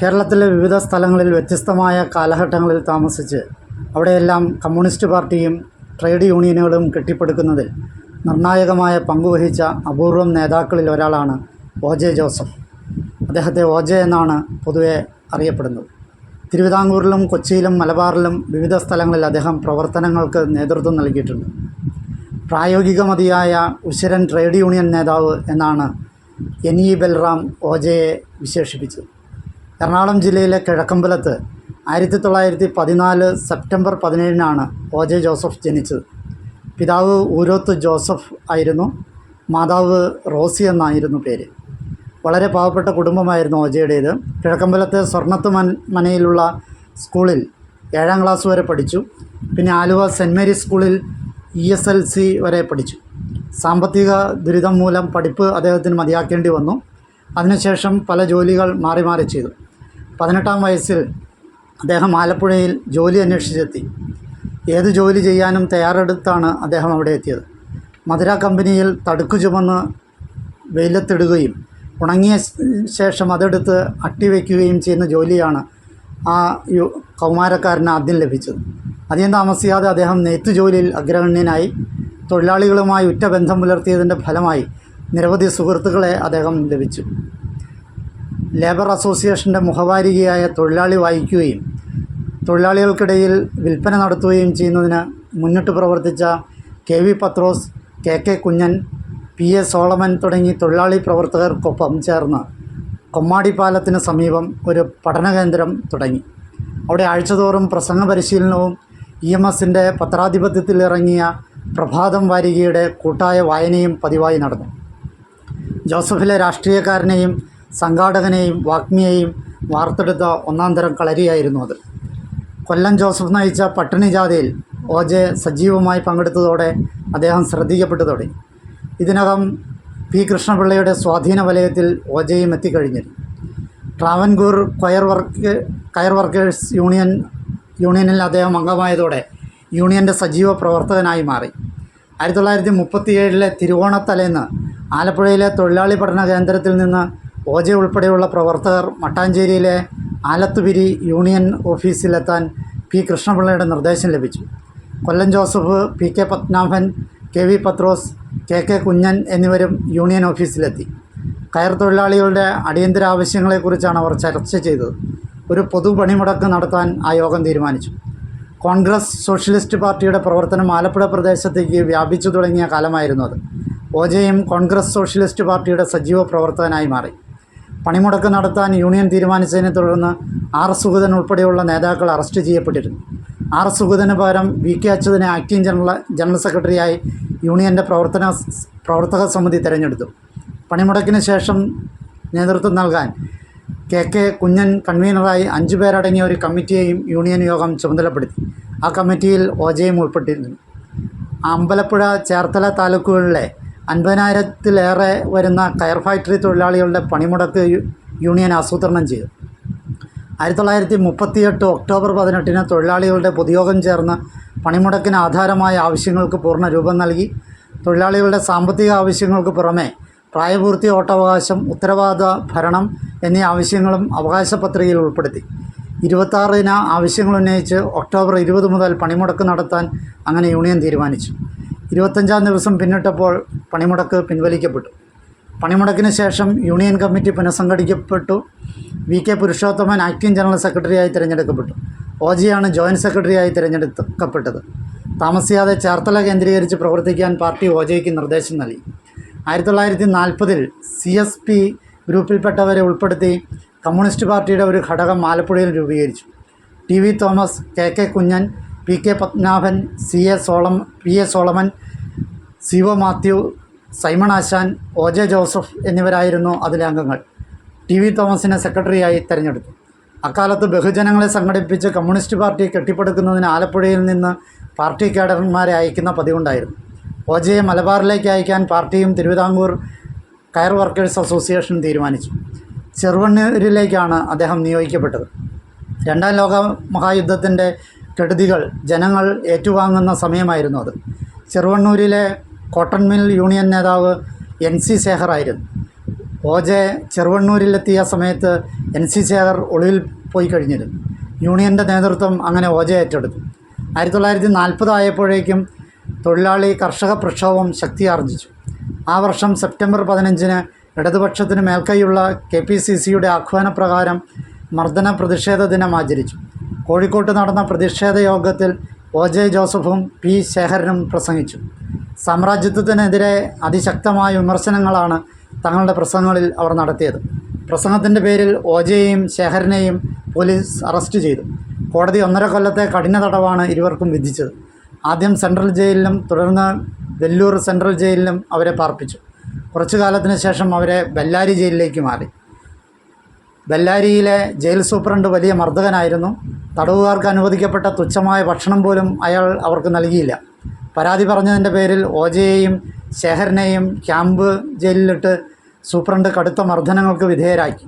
കേരളത്തിലെ വിവിധ സ്ഥലങ്ങളിൽ വ്യത്യസ്തമായ കാലഘട്ടങ്ങളിൽ താമസിച്ച് അവിടെയെല്ലാം കമ്മ്യൂണിസ്റ്റ് പാർട്ടിയും ട്രേഡ് യൂണിയനുകളും കെട്ടിപ്പടുക്കുന്നതിൽ നിർണായകമായ പങ്കുവഹിച്ച അപൂർവം നേതാക്കളിൽ ഒരാളാണ് ഒ ജെ ജോസഫ്. അദ്ദേഹത്തെ ഒ ജെ എന്നാണ് പൊതുവെ അറിയപ്പെടുന്നത്. തിരുവിതാംകൂറിലും കൊച്ചിയിലും മലബാറിലും വിവിധ സ്ഥലങ്ങളിൽ അദ്ദേഹം പ്രവർത്തനങ്ങൾക്ക് നേതൃത്വം നൽകിയിട്ടുണ്ട്. പ്രായോഗികമതിയായ ഉശിരൻ ട്രേഡ് യൂണിയൻ നേതാവ് എന്നാണ് എൻ ഇ ബൽറാം ഒ ജെയെ വിശേഷിപ്പിച്ചത്. എറണാകുളം ജില്ലയിലെ കിഴക്കമ്പലത്ത് ആയിരത്തി തൊള്ളായിരത്തി പതിനാല് സെപ്റ്റംബർ പതിനേഴിനാണ് ഒ ജെ ജോസഫ് ജനിച്ചത്. പിതാവ് ഊരോത്ത് ജോസഫ് ആയിരുന്നു മാതാവ് റോസി എന്നായിരുന്നു പേര്. വളരെ പാവപ്പെട്ട കുടുംബമായിരുന്നു ഒജയുടേത് കിഴക്കമ്പലത്തെ സ്വർണത്ത് മൻ മനയിലുള്ള സ്കൂളിൽ ഏഴാം ക്ലാസ് വരെ പഠിച്ചു. പിന്നെ ആലുവ സെന്റ് മേരീസ് സ്കൂളിൽ ഇ എസ് എൽ സി വരെ പഠിച്ചു. സാമ്പത്തിക ദുരിതം മൂലം പഠിപ്പ് അദ്ദേഹത്തിന് മതിയാക്കേണ്ടി വന്നു. അതിനുശേഷം പല ജോലികൾ മാറി മാറി ചെയ്തു. പതിനെട്ടാം വയസ്സിൽ അദ്ദേഹം ആലപ്പുഴയിൽ ജോലി അന്വേഷിച്ചെത്തി. ഏത് ജോലി ചെയ്യാനും തയ്യാറെടുത്താണ് അദ്ദേഹം അവിടെ എത്തിയത്. മധുര കമ്പനിയിൽ തടുക്കു ചുമന്ന് വെയിലത്തിടുകയും ഉണങ്ങിയ ശേഷം അതെടുത്ത് അട്ടി വയ്ക്കുകയും ചെയ്യുന്ന ജോലിയാണ് ആ യു കൗമാരക്കാരന് ആദ്യം ലഭിച്ചത്. അധികം താമസിയാതെ അദ്ദേഹം നെയ്ത്ത് ജോലിയിൽ അഗ്രഗണ്യനായി തൊഴിലാളികളുമായി ഉറ്റ ബന്ധം പുലർത്തിയതിന്റെ ഫലമായി നിരവധി സുഹൃത്തുക്കളെ അദ്ദേഹം ലഭിച്ചു. ലേബർ അസോസിയേഷന്റെ മുഖവാരികയായ തൊഴിലാളി വായിക്കുകയും തൊഴിലാളികൾക്കിടയിൽ വിൽപ്പന നടത്തുകയും ചെയ്യുന്നതിന് മുന്നിട്ട് പ്രവർത്തിച്ച K V Pathros K K Kunjan P A Solomon തുടങ്ങി തൊഴിലാളി പ്രവർത്തകർക്കൊപ്പം ചേർന്ന് കൊമ്മാടിപ്പാലത്തിന് സമീപം ഒരു പഠന കേന്ദ്രം തുടങ്ങി. അവിടെ ആഴ്ചതോറും പ്രസംഗ പരിശീലനവും ഇ എം എസിന്റെ പത്രാധിപത്യത്തിൽ ഇറങ്ങിയ പ്രഭാതം വാരികയുടെ കൂട്ടായ വായനയും പതിവായി നടന്നു. ജോസഫിലെ രാഷ്ട്രീയക്കാരനെയും സംഘാടകനെയും വാഗ്മിയെയും വാർത്തെടുത്ത ഒന്നാം തരം കളരിയായിരുന്നു അത്. കൊല്ലം ജോസഫ് നയിച്ച പട്ടിണി ജാഥയിൽ ഒ ജെ സജീവമായി പങ്കെടുത്തതോടെ അദ്ദേഹം ശ്രദ്ധിക്കപ്പെട്ടു തുടങ്ങി. ഇതിനകം പി കൃഷ്ണപിള്ളയുടെ സ്വാധീന വലയത്തിൽ ഒ ജെയും എത്തിക്കഴിഞ്ഞിരുന്നു. ട്രാവൻകൂർ കൊയർ വർക്ക് കയർ വർക്കേഴ്സ് യൂണിയൻ യൂണിയനിൽ അദ്ദേഹം അംഗമായതോടെ യൂണിയന്റെ സജീവ പ്രവർത്തകനായി മാറി. ആയിരത്തി തൊള്ളായിരത്തി മുപ്പത്തിയേഴിലെ തിരുവോണത്തലേന്ന് ആലപ്പുഴയിലെ തൊഴിലാളി പഠന കേന്ദ്രത്തിൽ നിന്ന് ഒ ജെ ഉൾപ്പെടെയുള്ള പ്രവർത്തകർ മട്ടാഞ്ചേരിയിലെ ആലത്തുപിരി യൂണിയൻ ഓഫീസിലെത്താൻ പി. കൃഷ്ണപിള്ളയുടെ നിർദ്ദേശം ലഭിച്ചു. Kollam Joseph P. K. Padmanabhan K. V. Pathros K. K. Kunjan എന്നിവരും യൂണിയൻ ഓഫീസിലെത്തി. കയർ തൊഴിലാളികളുടെ അടിയന്തര ആവശ്യങ്ങളെക്കുറിച്ചാണ് അവർ ചർച്ച ചെയ്തത്. ഒരു പൊതു പണിമുടക്ക് നടത്താൻ ആ യോഗം തീരുമാനിച്ചു. കോൺഗ്രസ് സോഷ്യലിസ്റ്റ് പാർട്ടിയുടെ പ്രവർത്തനം ആലപ്പുഴ പ്രദേശത്തേക്ക് വ്യാപിച്ചു തുടങ്ങിയ കാലമായിരുന്നു അത്. ഓജയും കോൺഗ്രസ് സോഷ്യലിസ്റ്റ് പാർട്ടിയുടെ സജീവ പ്രവർത്തകനായി മാറി. പണിമുടക്ക് നടത്താൻ യൂണിയൻ തീരുമാനിച്ചതിനെ തുടർന്ന് ആർ സുഗതൻ ഉൾപ്പെടെയുള്ള നേതാക്കൾ അറസ്റ്റ് ചെയ്യപ്പെട്ടിരുന്നു. ആർ സുഗതന് പകരം വി കെ അച്യുതനെ ആക്ടിംഗ് ജനറൽ ജനറൽ സെക്രട്ടറിയായി യൂണിയന്റെ പ്രവർത്തന പ്രവർത്തക സമിതി തിരഞ്ഞെടുത്തു. പണിമുടക്കിന് ശേഷം നേതൃത്വം നൽകാൻ കെ കെ കുഞ്ഞൻ കൺവീനറായി അഞ്ചു പേരടങ്ങിയ ഒരു കമ്മിറ്റിയെയും യൂണിയൻ യോഗം ചുമതലപ്പെടുത്തി. ആ കമ്മിറ്റിയിൽ ഓജയും ഉൾപ്പെട്ടിരുന്നു. അമ്പലപ്പുഴ ചേർത്തല താലൂക്കുകളിലെ അൻപതിനായിരത്തിലേറെ വരുന്ന കയർ ഫാക്ടറി തൊഴിലാളികളുടെ പണിമുടക്ക് യൂണിയൻ ആസൂത്രണം ചെയ്തു. ആയിരത്തി തൊള്ളായിരത്തി മുപ്പത്തിയെട്ട് ഒക്ടോബർ പതിനെട്ടിന് തൊഴിലാളികളുടെ പൊതുയോഗം ചേർന്ന് പണിമുടക്കിന് ആധാരമായ ആവശ്യങ്ങൾക്ക് പൂർണ രൂപം നൽകി. തൊഴിലാളികളുടെ സാമ്പത്തിക ആവശ്യങ്ങൾക്ക് പുറമെ പ്രായപൂർത്തി ഓട്ടവകാശം ഉത്തരവാദ ഭരണം എന്നീ ആവശ്യങ്ങളും അവകാശ പത്രികയിൽ ഉൾപ്പെടുത്തി. ഇരുപത്താറിന് ആവശ്യങ്ങൾ ഉന്നയിച്ച് ഒക്ടോബർ ഇരുപത് മുതൽ പണിമുടക്ക് നടത്താൻ അങ്ങനെ യൂണിയൻ തീരുമാനിച്ചു. ഇരുപത്തഞ്ചാം ദിവസം പിന്നിട്ടപ്പോൾ പണിമുടക്ക് പിൻവലിക്കപ്പെട്ടു. പണിമുടക്കിന് ശേഷം union committee പുനഃസംഘടിക്കപ്പെട്ടു. V K Purushothaman acting general സെക്രട്ടറിയായി തിരഞ്ഞെടുക്കപ്പെട്ടു. ഓജിയാണ് ജോയിന്റ് സെക്രട്ടറിയായി തിരഞ്ഞെടുക്കപ്പെട്ടത്. താമസിയാതെ ചേർത്തല കേന്ദ്രീകരിച്ച് പ്രവർത്തിക്കാൻ പാർട്ടി ഓജയ്ക്ക് നിർദ്ദേശം നൽകി. ആയിരത്തി തൊള്ളായിരത്തി നാൽപ്പതിൽ സി എസ് പി ഗ്രൂപ്പിൽപ്പെട്ടവരെ ഉൾപ്പെടുത്തി കമ്മ്യൂണിസ്റ്റ് പാർട്ടിയുടെ ഒരു ഘടകം ആലപ്പുഴയിൽ രൂപീകരിച്ചു. T V Thomas K K Kunjan P K Padmanabhan C A സോളം P A Solomon Ziva Mathew Simon Asan O J Joseph എന്നിവരായിരുന്നു അതിലെ അംഗങ്ങൾ. ടി വി തോമസിനെ സെക്രട്ടറിയായി തെരഞ്ഞെടുത്തു. അക്കാലത്ത് ബഹുജനങ്ങളെ സംഘടിപ്പിച്ച് കമ്മ്യൂണിസ്റ്റ് പാർട്ടി കെട്ടിപ്പടുക്കുന്നതിന് ആലപ്പുഴയിൽ നിന്ന് പാർട്ടി കേഡർമാരെ അയക്കുന്ന പതിവുണ്ടായിരുന്നു. ഒ ജെയെ മലബാറിലേക്ക് അയക്കാൻ പാർട്ടിയും തിരുവിതാംകൂർ കയർ വർക്കേഴ്സ് അസോസിയേഷൻ തീരുമാനിച്ചു. ചെറുവണ്ണൂരിലേക്കാണ് അദ്ദേഹം നിയോഗിക്കപ്പെട്ടത്. രണ്ടാം ലോക മഹായുദ്ധത്തിന്റെ കെടുതികൾ ജനങ്ങൾ ഏറ്റുവാങ്ങുന്ന സമയമായിരുന്നു അത്. ചെറുവണ്ണൂരിലെ കോട്ടൺ മിൽ യൂണിയൻ നേതാവ് എൻ സി ശേഖറായിരുന്നു ഒ ജെ ചെറുവണ്ണൂരിലെത്തിയ സമയത്ത് എൻ സി ശേഖർ ഒളിവിൽ പോയി കഴിഞ്ഞിരുന്നു. യൂണിയന്റെ നേതൃത്വം അങ്ങനെ ഒ ജെ ഏറ്റെടുത്തു. ആയിരത്തി തൊള്ളായിരത്തി നാൽപ്പത് ആയപ്പോഴേക്കും തൊഴിലാളി കർഷക പ്രക്ഷോഭം ശക്തിയാർജിച്ചു. ആ വർഷം സെപ്റ്റംബർ പതിനഞ്ചിന് ഇടതുപക്ഷത്തിന് മേൽക്കൈയുള്ള കെ പി സി സിയുടെ ആഹ്വാനപ്രകാരം മർദ്ദന പ്രതിഷേധ ദിനം ആചരിച്ചു. കോഴിക്കോട്ട് നടന്ന പ്രതിഷേധ യോഗത്തിൽ ഒ. ജെ. ജോസഫും പി. ശേഖരനും പ്രസംഗിച്ചു. സാമ്രാജ്യത്വത്തിനെതിരെ അതിശക്തമായ വിമർശനങ്ങളാണ് തങ്ങളുടെ പ്രസംഗങ്ങളിൽ അവർ നടത്തിയത്. പ്രസംഗത്തിന്റെ പേരിൽ ഒ. ജെയും ശേഖരനെയും പോലീസ് അറസ്റ്റ് ചെയ്തു. കോടതി ഒന്നര കൊല്ലത്തെ കഠിന തടവാണ് ഇരുവർക്കും വിധിച്ചത്. ആദ്യം സെൻട്രൽ ജയിലിലും തുടർന്ന് വെല്ലൂർ സെൻട്രൽ ജയിലിലും അവരെ പാർപ്പിച്ചു. കുറച്ചു കാലത്തിന് ശേഷം അവരെ ബെല്ലാരി ജയിലിലേക്ക് മാറി. ബെല്ലാരിയിലെ ജയിൽ സൂപ്രണ്ട് വലിയ മർദ്ദകനായിരുന്നു. തടവുകാർക്ക് അനുവദിക്കപ്പെട്ട തുച്ഛമായ ഭക്ഷണം പോലും അയാൾ അവർക്ക് നൽകിയില്ല. പരാതി പറഞ്ഞതിന്റെ പേരിൽ ഓജയെയും ശേഖരനെയും ക്യാമ്പ് ജയിലിലിട്ട് സൂപ്രണ്ട് കടുത്ത മർദ്ദനങ്ങൾക്ക് വിധേയരാക്കി.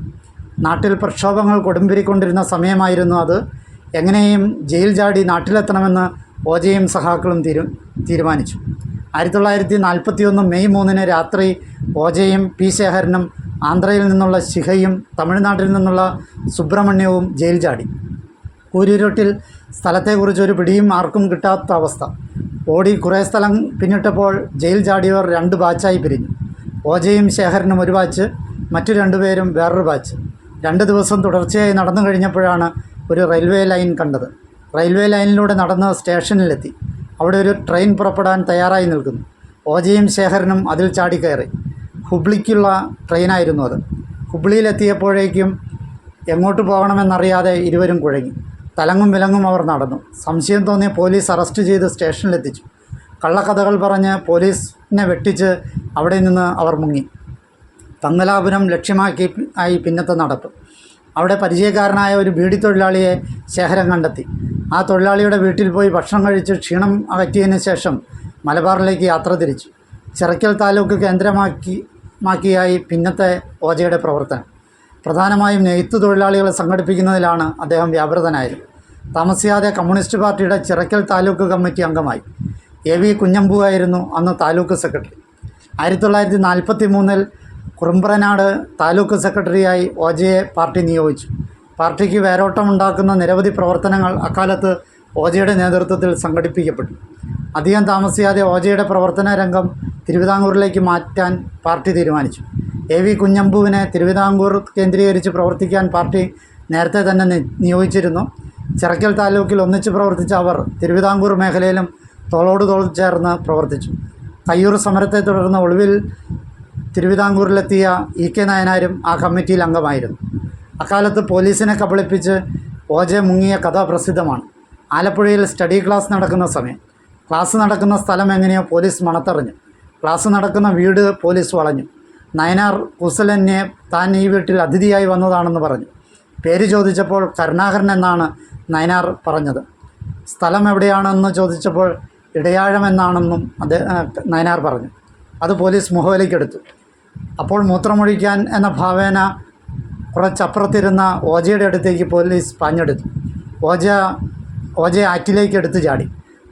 നാട്ടിൽ പ്രക്ഷോഭങ്ങൾ കൊടുമ്പിരിക്കൊണ്ടിരുന്ന സമയമായിരുന്നു അത്. എങ്ങനെയും ജയിൽ ചാടി നാട്ടിലെത്തണമെന്ന് ഓജയും സഹാക്കളും തീരു തീരുമാനിച്ചു. ആയിരത്തി തൊള്ളായിരത്തി നാൽപ്പത്തി ഒന്ന് മെയ് മൂന്നിന് രാത്രി ഓജയും പി ശേഖരനും ആന്ധ്രയിൽ നിന്നുള്ള ശിഖയും തമിഴ്നാട്ടിൽ നിന്നുള്ള സുബ്രഹ്മണ്യവും ജയിൽ ചാടി. കൂരിരുട്ടിൽ സ്ഥലത്തെക്കുറിച്ച് ഒരു പിടിയും ആർക്കും കിട്ടാത്ത അവസ്ഥ. ഓടി കുറേ സ്ഥലം പിന്നിട്ടപ്പോൾ ജയിൽ ചാടിയവർ രണ്ട് ബാച്ചായി പിരിഞ്ഞു. ഓജയും ശേഖരനും ഒരു ബാച്ച് മറ്റു രണ്ടുപേരും വേറൊരു ബാച്ച്. രണ്ട് ദിവസം തുടർച്ചയായി നടന്നു കഴിഞ്ഞപ്പോഴാണ് ഒരു റെയിൽവേ ലൈൻ കണ്ടത്. റെയിൽവേ ലൈനിലൂടെ നടന്ന് സ്റ്റേഷനിലെത്തി. അവിടെ ഒരു ട്രെയിൻ പുറപ്പെടാൻ തയ്യാറായി നിൽക്കുന്നു. ഓജയും ശേഖരനും അതിൽ ചാടിക്കയറി. ഹുബ്ലിക്കുള്ള ട്രെയിനായിരുന്നു അത്. ഹുബ്ലിയിലെത്തിയപ്പോഴേക്കും എങ്ങോട്ട് പോകണമെന്നറിയാതെ ഇരുവരും കുഴങ്ങി. തലങ്ങും വിലങ്ങും അവർ നടന്നു. സംശയം തോന്നിയ പോലീസ് അറസ്റ്റ് ചെയ്ത് സ്റ്റേഷനിലെത്തിച്ചു. കള്ളക്കഥകൾ പറഞ്ഞ് പോലീസിനെ വെട്ടിച്ച് അവിടെ നിന്ന് അവർ മുങ്ങി. തങ്ങലാപുരം ലക്ഷ്യമാക്കി ആയി പിന്നത്തെ നടപ്പ്. അവിടെ പരിചയക്കാരനായ ഒരു ബീഡി തൊഴിലാളിയെ ശേഖരം കണ്ടെത്തി. ആ തൊഴിലാളിയുടെ വീട്ടിൽ പോയി ഭക്ഷണം കഴിച്ച് ക്ഷീണം അകറ്റിയതിന് ശേഷം മലബാറിലേക്ക് യാത്ര തിരിച്ചു. ചിറക്കൽ താലൂക്ക് കേന്ദ്രമാക്കി മാക്കിയായി പിന്നത്തെ ഓജയുടെ പ്രവർത്തനം. പ്രധാനമായും നെയ്ത്ത് തൊഴിലാളികളെ സംഘടിപ്പിക്കുന്നതിലാണ് അദ്ദേഹം വ്യാപൃതനായത്. താമസിയാതെ കമ്മ്യൂണിസ്റ്റ് പാർട്ടിയുടെ ചിറക്കൽ താലൂക്ക് കമ്മിറ്റി അംഗമായി. എ വി കുഞ്ഞമ്പു ആയിരുന്നു അന്ന് താലൂക്ക് സെക്രട്ടറി. ആയിരത്തി തൊള്ളായിരത്തി നാൽപ്പത്തി മൂന്നിൽ കുറുമ്പ്രനാട് താലൂക്ക് സെക്രട്ടറിയായി ഓജയെ പാർട്ടി നിയോഗിച്ചു. പാർട്ടിക്ക് വേരോട്ടമുണ്ടാക്കുന്ന നിരവധി പ്രവർത്തനങ്ങൾ അക്കാലത്ത് ഓജയുടെ നേതൃത്വത്തിൽ സംഘടിപ്പിക്കപ്പെട്ടു. അധികം താമസിയാതെ ഓജയുടെ പ്രവർത്തന രംഗം തിരുവിതാംകൂറിലേക്ക് മാറ്റാൻ പാർട്ടി തീരുമാനിച്ചു. എ വി കുഞ്ഞമ്പുവിനെ തിരുവിതാംകൂർ കേന്ദ്രീകരിച്ച് പ്രവർത്തിക്കാൻ പാർട്ടി നേരത്തെ തന്നെ നിയോഗിച്ചിരുന്നു. ചിറക്കൽ താലൂക്കിൽ ഒന്നിച്ച് പ്രവർത്തിച്ച അവർ തിരുവിതാംകൂർ മേഖലയിലും തോളോട് തോൾ ചേർന്ന് പ്രവർത്തിച്ചു. കയ്യൂർ സമരത്തെ തുടർന്ന് ഒളിവിൽ തിരുവിതാംകൂറിലെത്തിയ ഇ കെ നായനാരും ആ കമ്മിറ്റിയിൽ അംഗമായിരുന്നു. അക്കാലത്ത് പോലീസിനെ കബളിപ്പിച്ച് ഓജെ മുങ്ങിയ കഥ പ്രസിദ്ധമാണ്. ആലപ്പുഴയിൽ സ്റ്റഡി ക്ലാസ് നടക്കുന്ന സമയം. ക്ലാസ് നടക്കുന്ന സ്ഥലം എങ്ങനെയോ പോലീസ് മണത്തറിഞ്ഞു. ക്ലാസ് നടക്കുന്ന വീട് പോലീസ് വളഞ്ഞു. നയനാർ കുസലനെ താൻ ഈ വീട്ടിൽ അതിഥിയായി വന്നതാണെന്ന് പറഞ്ഞു. പേര് ചോദിച്ചപ്പോൾ കരുണാകരൻ എന്നാണ് നയനാർ പറഞ്ഞത്. സ്ഥലം എവിടെയാണെന്ന് ചോദിച്ചപ്പോൾ ഇടയാഴം എന്നാണെന്നും അദ്ദേഹം നയനാർ പറഞ്ഞു. അത് പോലീസ് മുഖവിലേക്കെടുത്തു അപ്പോൾ മൂത്രമൊഴിക്കാൻ എന്ന ഭാവേന കുറച്ചപ്പുറത്തിരുന്ന ഓജയുടെ അടുത്തേക്ക് പോലീസ് പാഞ്ഞെടുത്തു. ഓജ ഓജയെ ആറ്റിലേക്ക് എടുത്തു ചാടി.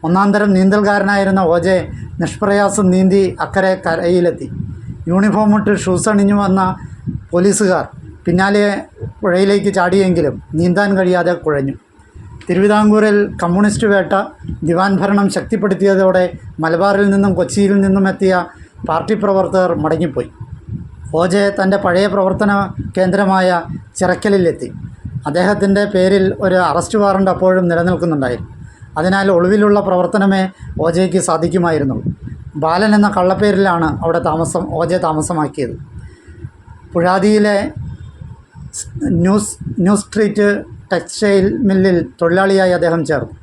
ഒന്നാം നീന്തൽകാരനായിരുന്ന ഓജെ നിഷ്പ്രയാസം നീന്തി അക്കരെ കരയിലെത്തി. യൂണിഫോം ഇട്ട് ഷൂസ് അണിഞ്ഞു വന്ന പോലീസുകാർ പിന്നാലെ പുഴയിലേക്ക് ചാടിയെങ്കിലും നീന്താൻ കഴിയാതെ കുഴഞ്ഞു. തിരുവിതാംകൂറിൽ കമ്മ്യൂണിസ്റ്റ് വേട്ട ദിവാൻ ഭരണം ശക്തിപ്പെടുത്തിയതോടെ മലബാറിൽ നിന്നും കൊച്ചിയിൽ നിന്നും എത്തിയ പാർട്ടി പ്രവർത്തകർ മടങ്ങിപ്പോയി. ഓജെ തന്റെ പഴയ പ്രവർത്തന കേന്ദ്രമായ ചിറക്കലിലെത്തി. അദ്ദേഹത്തിന്റെ പേരിൽ ഒരു അറസ്റ്റ് വാറണ്ട് അപ്പോഴും നിലനിൽക്കുന്നുണ്ടായിരുന്നു. അതിനാൽ ഒളിവിലുള്ള പ്രവർത്തനമേ ഓജയ്ക്ക് സാധിക്കുമായിരുന്നു. ബാലൻ എന്ന കള്ളപ്പേരിലാണ് അവിടെ താമസം ഓജെ താമസമാക്കിയത്. പുഴാതിയിലെ ന്യൂസ് ന്യൂ സ്ട്രീറ്റ് ടെക്സ്റ്റൈൽ മില്ലിൽ തൊഴിലാളിയായി അദ്ദേഹം ചേർന്നു.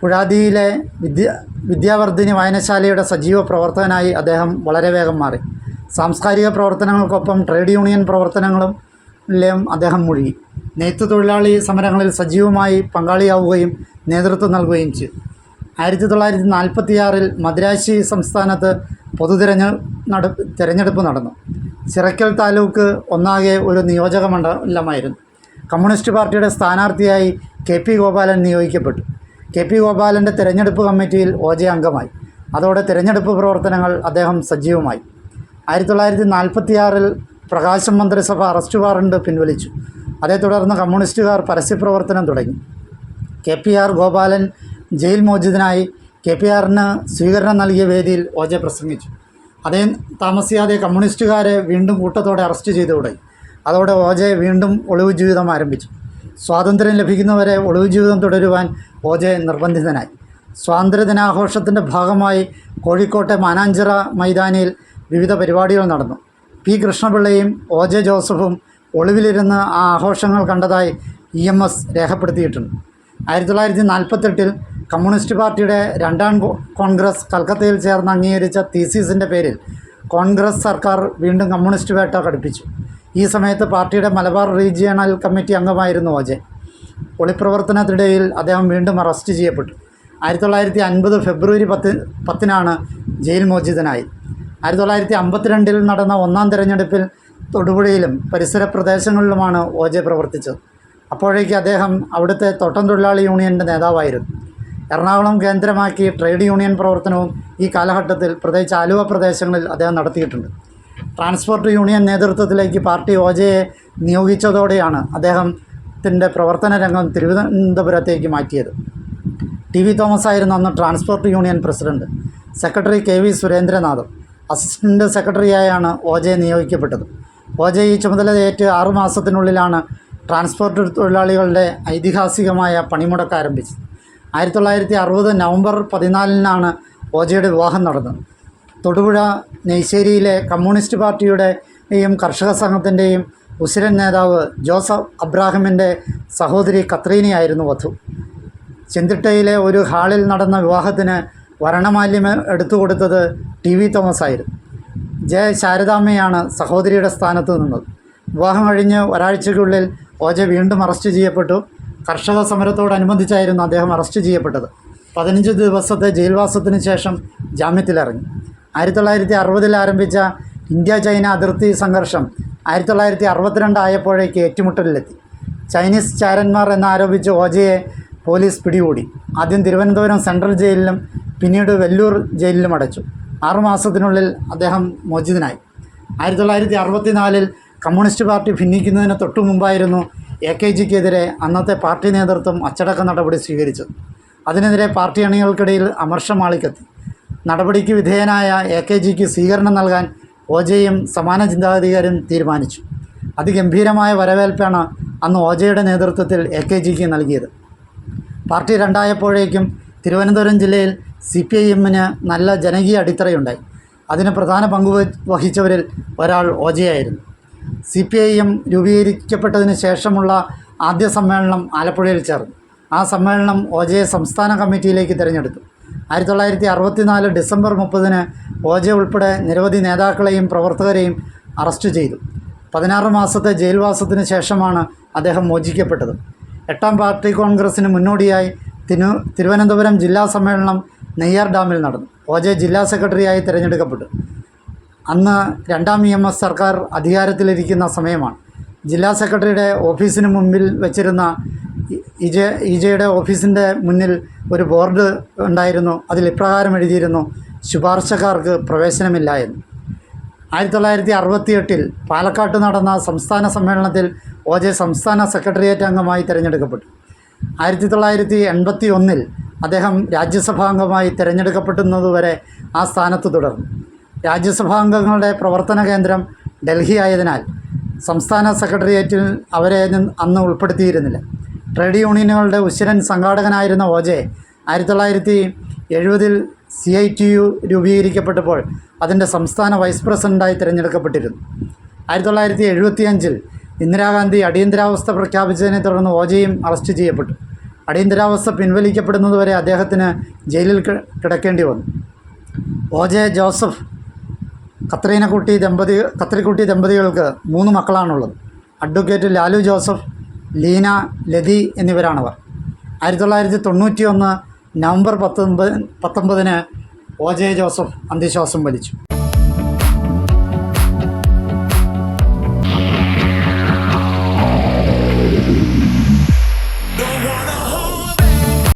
പുഴാതിയിലെ വിദ്യ വിദ്യാവർദ്ധിനി വായനശാലയുടെ സജീവ പ്രവർത്തകനായി അദ്ദേഹം വളരെ വേഗം മാറി. സാംസ്കാരിക പ്രവർത്തനങ്ങൾക്കൊപ്പം ട്രേഡ് യൂണിയൻ പ്രവർത്തനങ്ങളും ലും അദ്ദേഹം മുഴുകി. നെയ്ത്ത് തൊഴിലാളി സമരങ്ങളിൽ സജീവമായി പങ്കാളിയാവുകയും നേതൃത്വം നൽകുകയും ചെയ്തു. ആയിരത്തി തൊള്ളായിരത്തി നാൽപ്പത്തിയാറിൽ മദ്രാശി സംസ്ഥാനത്ത് പൊതുതിരഞ്ഞ നട തിരഞ്ഞെടുപ്പ് നടന്നു. ചിറക്കൽ താലൂക്ക് ഒന്നാകെ ഒരു നിയോജക മണ്ഡലമായിരുന്നു. കമ്മ്യൂണിസ്റ്റ് പാർട്ടിയുടെ സ്ഥാനാർത്ഥിയായി കെ പി ഗോപാലൻ നിയോഗിക്കപ്പെട്ടു. കെ പി ഗോപാലന്റെ തിരഞ്ഞെടുപ്പ് കമ്മിറ്റിയിൽ ഒ ജെ അംഗമായി. അതോടെ തിരഞ്ഞെടുപ്പ് പ്രവർത്തനങ്ങൾ അദ്ദേഹം സജീവമായി. ആയിരത്തി തൊള്ളായിരത്തി നാൽപ്പത്തിയാറിൽ പ്രകാശം മന്ത്രിസഭ അറസ്റ്റ് വാറണ്ട് പിൻവലിച്ചു. അതേ തുടർന്ന് കമ്മ്യൂണിസ്റ്റുകാർ പരസ്യപ്രവർത്തനം തുടങ്ങി. K P R Gopalan jail മോചിതനായി K P ആറിന് സ്വീകരണം നൽകിയ വേദിയിൽ ഒ ജെ പ്രസംഗിച്ചു. അതേ താമസിയാതെ കമ്മ്യൂണിസ്റ്റുകാരെ വീണ്ടും കൂട്ടത്തോടെ അറസ്റ്റ് ചെയ്തു തുടങ്ങി. അതോടെ ഒ ജെ വീണ്ടും ഒളിവ് ജീവിതം ആരംഭിച്ചു. സ്വാതന്ത്ര്യം ലഭിക്കുന്നവരെ ഒളിവ് ജീവിതം തുടരുവാൻ ഒ ജെ നിർബന്ധിതനായി. സ്വാതന്ത്ര്യദിനാഘോഷത്തിന്റെ ഭാഗമായി കോഴിക്കോട്ടെ മാനാഞ്ചിറ മൈതാനിയിൽ വിവിധ പരിപാടികൾ നടന്നു. പി കൃഷ്ണപിള്ളയും ഒ ജെ ജോസഫും ഒളിവിലിരുന്ന് ആ ആഘോഷങ്ങൾ കണ്ടതായി ഇ എം എസ് രേഖപ്പെടുത്തിയിട്ടുണ്ട്. ആയിരത്തി തൊള്ളായിരത്തി നാൽപ്പത്തെട്ടിൽ കമ്മ്യൂണിസ്റ്റ് പാർട്ടിയുടെ രണ്ടാം കോൺഗ്രസ് കൽക്കത്തയിൽ ചേർന്ന് അംഗീകരിച്ച തീസീസിന്റെ പേരിൽ കോൺഗ്രസ് സർക്കാർ വീണ്ടും കമ്മ്യൂണിസ്റ്റ് വേട്ട കടുപ്പിച്ചു ഈ സമയത്ത് പാർട്ടിയുടെ മലബാർ റീജിയണൽ കമ്മിറ്റി അംഗമായിരുന്നു ഓജെ ഒളിപ്രവർത്തനത്തിനിടയിൽ അദ്ദേഹം വീണ്ടും അറസ്റ്റ് ചെയ്യപ്പെട്ടു. ആയിരത്തി തൊള്ളായിരത്തി അൻപത് ഫെബ്രുവരി പത്ത് പത്തിനാണ് ജയിൽ മോചിതനായി. ആയിരത്തി തൊള്ളായിരത്തി അമ്പത്തിരണ്ടിൽ നടന്ന ഒന്നാം തെരഞ്ഞെടുപ്പിൽ തൊടുപുഴയിലും പരിസര പ്രദേശങ്ങളിലുമാണ് ഒ ജെ പ്രവർത്തിച്ചത്. അപ്പോഴേക്ക് അദ്ദേഹം അവിടുത്തെ തോട്ടം തൊഴിലാളി യൂണിയന്റെ നേതാവായിരുന്നു. എറണാകുളം കേന്ദ്രമാക്കി ട്രേഡ് യൂണിയൻ പ്രവർത്തനവും ഈ കാലഘട്ടത്തിൽ പ്രത്യേകിച്ച് ആലുവ പ്രദേശങ്ങളിൽ അദ്ദേഹം നടത്തിയിട്ടുണ്ട്. ട്രാൻസ്പോർട്ട് യൂണിയൻ നേതൃത്വത്തിലേക്ക് പാർട്ടി ഒജയെ നിയോഗിച്ചതോടെയാണ് അദ്ദേഹത്തിന്റെ പ്രവർത്തന രംഗം തിരുവനന്തപുരത്തേക്ക് മാറ്റിയത്. ടി വി തോമസ് ആയിരുന്നു അന്ന് transport union president. Secretary K V സുരേന്ദ്രനാഥും assistant സെക്രട്ടറിയായാണ് ഒ ജെ നിയോഗിക്കപ്പെട്ടത് ഒ ജെ ഈ ചുമതലയേറ്റ് ആറുമാസത്തിനുള്ളിലാണ് ട്രാൻസ്പോർട്ട് തൊഴിലാളികളുടെ ഐതിഹാസികമായ പണിമുടക്ക് ആരംഭിച്ചത്. ആയിരത്തി തൊള്ളായിരത്തി അറുപത് നവംബർ പതിനാലിനാണ് ഒ ജെയുടെ വിവാഹം നടന്നത്. തൊടുപുഴ നെയ്ശ്ശേരിയിലെ കമ്മ്യൂണിസ്റ്റ് പാർട്ടിയുടെയും കർഷക സംഘത്തിന്റെയും ഉസിരൻ നേതാവ് ജോസഫ് അബ്രാഹിമിന്റെ സഹോദരി കത്രീനയായിരുന്നു വധു. ചെന്തിട്ടയിലെ ഒരു ഹാളിൽ നടന്ന വിവാഹത്തിന് വരണമാല്യം എടുത്തു കൊടുത്തത് ടി വി തോമസ് ആയിരുന്നു. ജെ ശാരദാമ്മയാണ് സഹോദരിയുടെ സ്ഥാനത്ത് നിന്നത്. വിവാഹം കഴിഞ്ഞ് ഒരാഴ്ചയ്ക്കുള്ളിൽ ഓജ വീണ്ടും അറസ്റ്റ് ചെയ്യപ്പെട്ടു. കർഷക സമരത്തോടനുബന്ധിച്ചായിരുന്നു അദ്ദേഹം അറസ്റ്റ് ചെയ്യപ്പെട്ടത്. പതിനഞ്ച് ദിവസത്തെ ജയിൽവാസത്തിന് ശേഷം ജാമ്യത്തിലിറങ്ങി. ആയിരത്തി തൊള്ളായിരത്തി അറുപതിൽ ആരംഭിച്ച ഇന്ത്യ ചൈന അതിർത്തി സംഘർഷം ആയിരത്തി തൊള്ളായിരത്തി അറുപത്തിരണ്ട് ആയപ്പോഴേക്ക് ഏറ്റുമുട്ടലിലെത്തി. ചൈനീസ് ചാരന്മാർ എന്നാരോപിച്ച് ഓജയെ പോലീസ് പിടികൂടി. ആദ്യം തിരുവനന്തപുരം സെൻട്രൽ ജയിലിലും പിന്നീട് വെല്ലൂർ ജയിലിലും അടച്ചു. ആറുമാസത്തിനുള്ളിൽ അദ്ദേഹം മോചിതനായി. ആയിരത്തി തൊള്ളായിരത്തി അറുപത്തിനാലിൽ കമ്മ്യൂണിസ്റ്റ് പാർട്ടി ഭിന്നിക്കുന്നതിന് തൊട്ടു മുമ്പായിരുന്നു എ കെ ജിക്കെതിരെ അന്നത്തെ പാർട്ടി നേതൃത്വം അച്ചടക്ക നടപടി സ്വീകരിച്ചത്. അതിനെതിരെ പാർട്ടി അണികൾക്കിടയിൽ അമർഷം ആളിക്കത്തി നടപടിക്ക് വിധേയനായ എ കെ ജിക്ക് സ്വീകരണം നൽകാൻ ഒ ജെയും സമാന ചിന്താഗതികാരും തീരുമാനിച്ചു. അതിഗംഭീരമായ വരവേൽപ്പാണ് അന്ന് ഓജയുടെ നേതൃത്വത്തിൽ എ കെ ജിക്ക് നൽകിയത്. പാർട്ടി രണ്ടായപ്പോഴേക്കും തിരുവനന്തപുരം ജില്ലയിൽ സി പി ഐ എമ്മിന് നല്ല ജനകീയ അടിത്തറയുണ്ടായി. അതിന് പ്രധാന പങ്ക് വഹി- വഹിച്ചവരിൽ ഒരാൾ ഓജയായിരുന്നു. സി പി ഐ എം രൂപീകരിക്കപ്പെട്ടതിന് ശേഷമുള്ള ആദ്യ സമ്മേളനം ആലപ്പുഴയിൽ ചേർന്നു. ആ സമ്മേളനം ഓജയെ സംസ്ഥാന കമ്മിറ്റിയിലേക്ക് തിരഞ്ഞെടുത്തു. ആയിരത്തി തൊള്ളായിരത്തി അറുപത്തിനാല് ഡിസംബർ മുപ്പതിന് ഓജ ഉൾപ്പെടെ നിരവധി നേതാക്കളെയും പ്രവർത്തകരെയും അറസ്റ്റ് ചെയ്തു. പതിനാറ് മാസത്തെ ജയിൽവാസത്തിന് ശേഷമാണ് അദ്ദേഹം മോചിക്കപ്പെട്ടത്. എട്ടാം പാർട്ടി കോൺഗ്രസിന് മുന്നോടിയായി തിരു തിരുവനന്തപുരം ജില്ലാ സമ്മേളനം നെയ്യാർ ഡാമിൽ നടന്നു. ഒ ജെ ജില്ലാ സെക്രട്ടറിയായി തിരഞ്ഞെടുക്കപ്പെട്ടു. അന്ന് രണ്ടാം ഇ എം എസ് സർക്കാർ അധികാരത്തിലിരിക്കുന്ന സമയമാണ്. ജില്ലാ സെക്രട്ടറിയുടെ ഓഫീസിന് മുമ്പിൽ വെച്ചിരുന്ന ഇജെ ഇജ ഇജയുടെ ഓഫീസിന്റെ മുന്നിൽ ഒരു ബോർഡ് ഉണ്ടായിരുന്നു. അതിൽ ഇപ്രകാരം എഴുതിയിരുന്നു ശുപാർശക്കാർക്ക് പ്രവേശനമില്ല എന്ന് ആയിരത്തി തൊള്ളായിരത്തി അറുപത്തിയെട്ടിൽ പാലക്കാട്ട് നടന്ന സംസ്ഥാന സമ്മേളനത്തിൽ ഒ ജെ സംസ്ഥാന സെക്രട്ടേറിയറ്റ് അംഗമായി തിരഞ്ഞെടുക്കപ്പെട്ടു. ആയിരത്തി തൊള്ളായിരത്തി എൺപത്തി ഒന്നിൽ അദ്ദേഹം രാജ്യസഭാംഗമായി തിരഞ്ഞെടുക്കപ്പെടുന്നതുവരെ ആ സ്ഥാനത്ത് തുടർന്നു. രാജ്യസഭാംഗങ്ങളുടെ പ്രവർത്തന കേന്ദ്രം ഡൽഹി ആയതിനാൽ സംസ്ഥാന സെക്രട്ടേറിയറ്റിൽ അവരെ അന്ന് ഉൾപ്പെടുത്തിയിരുന്നില്ല. ട്രേഡ് യൂണിയനുകളുടെ ഉശിരൻ സംഘാടകനായിരുന്ന ഓജെ ആയിരത്തി തൊള്ളായിരത്തി എഴുപതിൽ സി ഐ ടി യു രൂപീകരിക്കപ്പെട്ടപ്പോൾ അതിന്റെ സംസ്ഥാന വൈസ് പ്രസിഡന്റായി തിരഞ്ഞെടുക്കപ്പെട്ടിരുന്നു. ആയിരത്തി തൊള്ളായിരത്തി എഴുപത്തിയഞ്ചിൽ ഇന്ദിരാഗാന്ധി അടിയന്തരാവസ്ഥ പ്രഖ്യാപിച്ചതിനെ തുടർന്ന് ഓജയും അറസ്റ്റ് ചെയ്യപ്പെട്ടു. അടിയന്തരാവസ്ഥ പിൻവലിക്കപ്പെടുന്നതുവരെ അദ്ദേഹത്തിന് ജയിലിൽ കിടക്കേണ്ടി വന്നു. ഓജെ ജോസഫ് കത്രീനക്കുട്ടി ദമ്പതി കത്രിക്കുട്ടി ദമ്പതികൾക്ക് മൂന്ന് മക്കളാണുള്ളത്. അഡ്വക്കേറ്റ് ലാലു ജോസഫ് ലീന ലതി എന്നിവരാണവർ. ആയിരത്തി തൊള്ളായിരത്തി തൊണ്ണൂറ്റി ഒന്ന് നവംബർ പത്തൊമ്പത് പത്തൊമ്പതിന് ഒ ജെ ജോസഫ് അന്ത്യശ്വാസം വലിച്ചു.